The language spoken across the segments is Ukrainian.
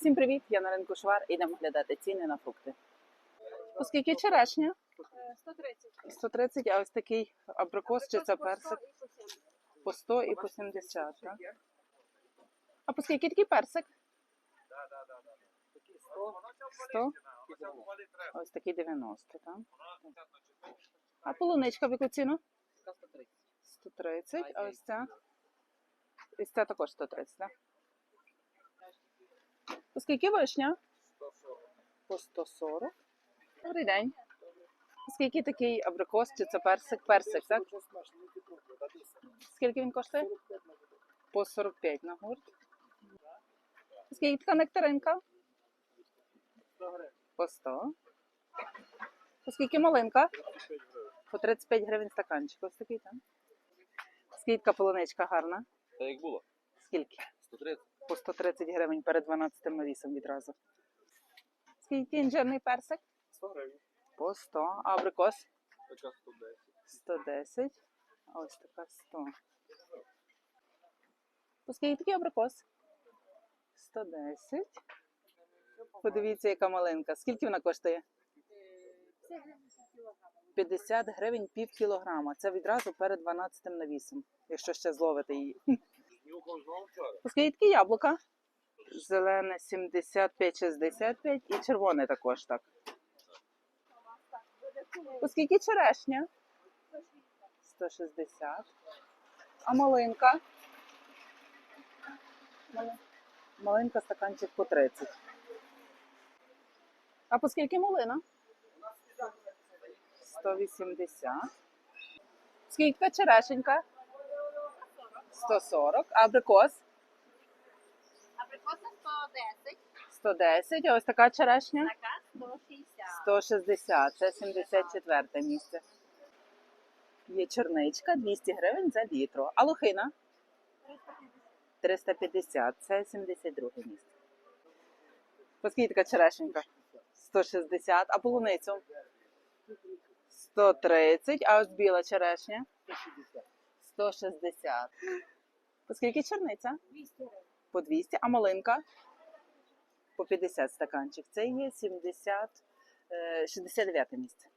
Всім привіт! Я на ринку Швар. Ідемо глядати ціни на фрукти. Оскільки черешня? 130. 130, а ось такий абрикос чи це персик? По 100 і по 70, так? А по скільки такий персик? 100? Ось такий 90, так? А полуничка в яку ціну? 130, а ось ця? Ось ця також 130, так? По скільки вишня? По 140. Добрий день. Скільки такий абрикос чи це персик? Персик, так? Скільки він коштує? По 45 на гурт. Скільки така нектаринка? По 100. По скільки малинка? По 35 гривень стаканчик. Ось такий там. Скільки така полуничка гарна? Та як було? Скільки? 130. По 130 гривень перед 12 навісом відразу. Скільки інжирний персик? 100 гривень. По 100. А абрикос? Така 110. 110. А ось така 100. По скільки такий абрикос? 110. Подивіться, яка малинка. Скільки вона коштує? 50 гривень пів кілограма. Це відразу перед 12 навісом, якщо ще зловите її. Нюхав знову вчора. По скільки яблука? Зелене 75-65 і червоне також так. По скільки черешня? 160. А малинка? Малинка стаканчик по 30. А по скільки малина? 180. Скільки черешенька? 140. А абрикос? Абрикоса 110, 110. А ось така черешня? така 160. 160. Це 74 місце. Є чорничка 200 гривень за літру. А лохина? 350. Це 72 місце. По скільки така черешенька? 160. А полуницю? 130. А ось біла черешня? 160. По скільки черниця? 200. По 200. А малинка? По 50 стаканчик. Це є 70, е, 69 місце.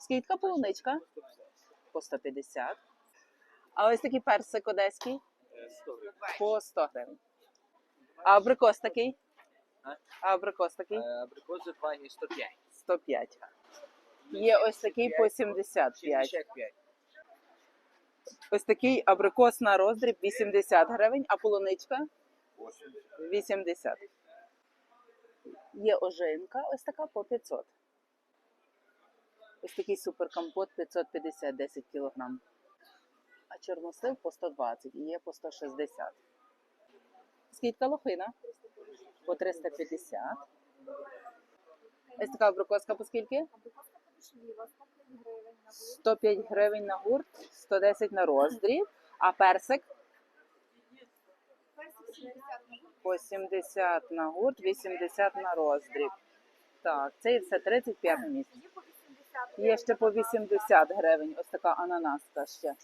Скільки полуничка? По 150. А ось такий персик одеський? 100. По 100 гривень. А абрикос такий? А? Абрикос такий? Абрикоси 2 і 105. 105. Є ось такий по 75. 65. Ось такий абрикос на роздріб 80 гривень, а полуничка 80. Є ожинка, ось така по 500. Ось такий суперкомпот 550 10 кг. А чорнослив по 120 і є по 160. Скільки лохина? По 350. Ось така абрикоска по скільки? Абрикоска подешевіла, 105 гривень на 105 гривень на гурт, 110 на роздріб, а персик Персик 70 по 70 на гурт, 80 на роздріб. Так, це і все 35 місць. Є по 80 Є ще по 80 гривень. Ось така ананаска ще.